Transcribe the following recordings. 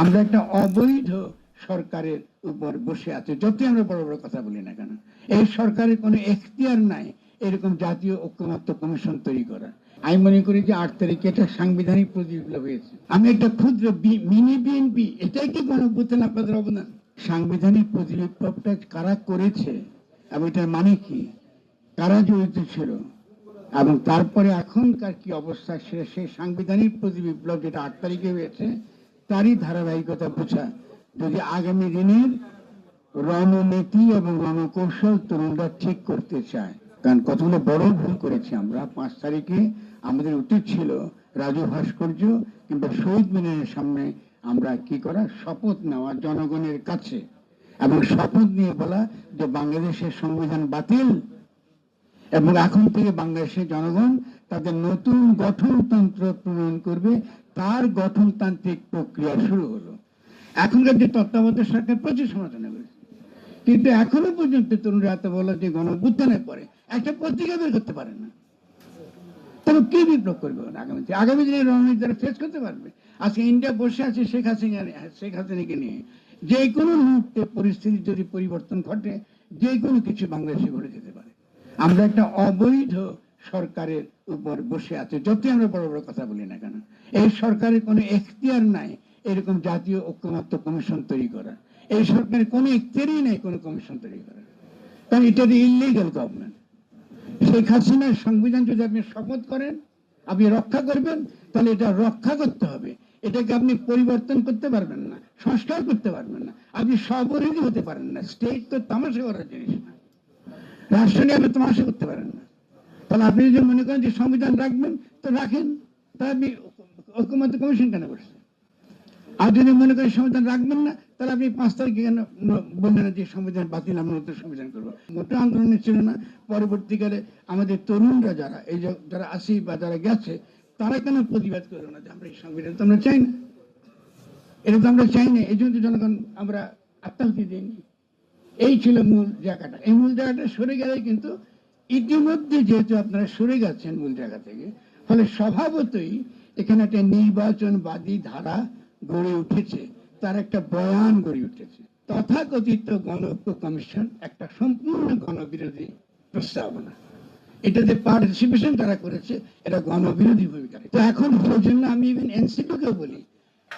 আমরা একটা অবৈধ সরকারের উপর বসে আছে। যতই আমরা বড় বড় কথা বলি না কেন, এই সরকারের কোনো এখতিয়ার নাই এরকম জাতীয় ঐক্যমত্য কমিশন তৈরি করা আমি মনে করি যে আট তারিখে এটা সাংবিধানিক প্রতিবিপ্লব হয়েছে। আমি একটা ক্ষুদ্র মিনি বিএনপি, এটাই কি গণভূতেন আপনাদের অবদান? সাংবিধানিক প্রতিবিপ্লবটা কারা করেছে এবং এটার মানে কি? কারা জড়িত ছিল? এবং তারপরে এখনকার কি অবস্থা সে সেই সাংবিধানিক প্রতি বিপ্লব যেটা আট তারিখে হয়েছে তারই ধারাবাহিকতা বোঝা। যদি আগামী দিনের রণনীতি এবং রণকৌশল তরুণরা ঠিক করতে চায়, কারণ কতগুলো বড় ভুল করেছি আমরা, পাঁচ তারিখে আমাদের উচিত ছিল রাজু ভাস্কর্য কিংবা শহীদ মিনারের সামনে আমরা কি করা, শপথ নেওয়া জনগণের কাছে। এবং শপথ নিয়ে বলা যে বাংলাদেশের সংবিধান বাতিল এবং এখন থেকে বাংলাদেশের জনগণ তাদের নতুন গঠনতন্ত্র প্রণয়ন করবে, তার গঠনতান্ত্রিক প্রক্রিয়া শুরু হলো। এখনকার যে তত্ত্বাবধায়ক সরকার প্রচুর সমালোচনা করেছে। কিন্তু এখনও পর্যন্ত তরুণরা এত বলো যে গণভ্যুত্থানের পরে একটা পত্রিকা বের করতে পারে না। তবে কি বিপ্লব করবে ওরা আগামীতে আগামী দিনে রণনীতি তারা ফেস করতে পারবে। আজকে ইন্ডিয়া বসে আছে শেখ হাসিনা, শেখ হাসিনাকে নিয়ে। যে কোনো মুহূর্তে পরিস্থিতি যদি পরিবর্তন ঘটে, যে কোনো কিছু বাংলাদেশে ঘটে যেতে পারে। আমরা একটা অবৈধ সরকারের উপর বসে আছে। যতই আমরা বড় বড় কথা বলি না কেন, এই সরকারের কোনো এখতিয়ার নাই এরকম জাতীয় ঐক্যমত্য কমিশন তৈরি করা এই সরকারের কোনো এখতিয়ারই নাই কোনো কমিশন তৈরি করা কারণ এটা ইলিগাল গভর্নমেন্ট শেখ হাসিনার সংবিধান যদি আপনি শপথ করেন, আপনি রক্ষা করবেন, তাহলে এটা রক্ষা করতে হবে। এটাকে আপনি পরিবর্তন করতে পারবেন না, সংস্কার করতে পারবেন না। আপনি সবরিধি হতে পারেন না। স্টেট তো তামাশা করার জিনিস না। রাষ্ট্র নিয়ে আপনি তামাশা করতে পারেন না। তাহলে আপনি যদি মনে করেন যে সংবিধান রাখবেন, তো রাখেন। তাহলে আপনি ঐক্যমত্য কমিশন কেন করছেন? আর যদি মনে করেন সংবিধান রাখবেন না, তাহলে আপনি পাঁচ তারিখে কেন বললেন যে সংবিধান বাতিল, আমরা নতুন সংবিধান করব? মোটা আন্দোলনের ছিল না। পরবর্তীকালে আমাদের তরুণরা যারা, এই যারা আসি বা যারা গেছে, তারা কেন প্রতিবাদ করল না যে আমরা এই সংবিধান তো আমরা চাই না? এটা তো আমরা চাই না, এই জন্য জনগণ আমরা আত্মাহুতি দিইনি। এই ছিল মূল জায়গাটা। এই মূল জায়গাটা সরে গেলে কিন্তু ইতিমধ্যে যেহেতু আপনারা সরে গেছেন মূল জায়গা থেকে, ফলে স্বভাবতই এখানে একটা নির্বাচনবাদী ধারা গড়ে উঠেছে। তার একটা বয়ান গড়ে উঠেছে। তথাকথিত গণ ঐক্য কমিশন একটা সম্পূর্ণ গণবিরোধী প্রস্তাবনা। এটাতে পার্টিসিপেশন তারা করেছে, এটা গণবিরোধী ভূমিকা। তো এখন জন্য আমি ইভেন এনসিপিকেও বলি,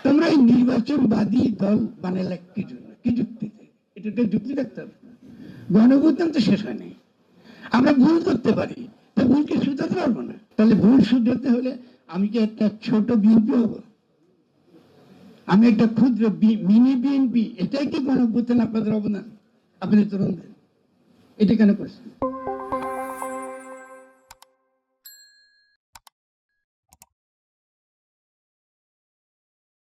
তোমরা এই নির্বাচনবাদী দল বানালে কি জন্য? কি যুক্তিতে? এটা যুক্তি দেখতে হবে। গণভোটান তো শেষ হয় নাই। আমরা ভুল করতে পারি। তা ভুলকে শুধরাতে পারব না। তাহলে ভুল শুধরাতে হলে আমি কি একটা ছোট বিএনপি হব? আমি একটা ক্ষুদ্র মিনি বিএনপি। এটাই কি গণভূতেন আপনাদের অবদান? আপনাদের তরুণদের এটা কেন করছেন?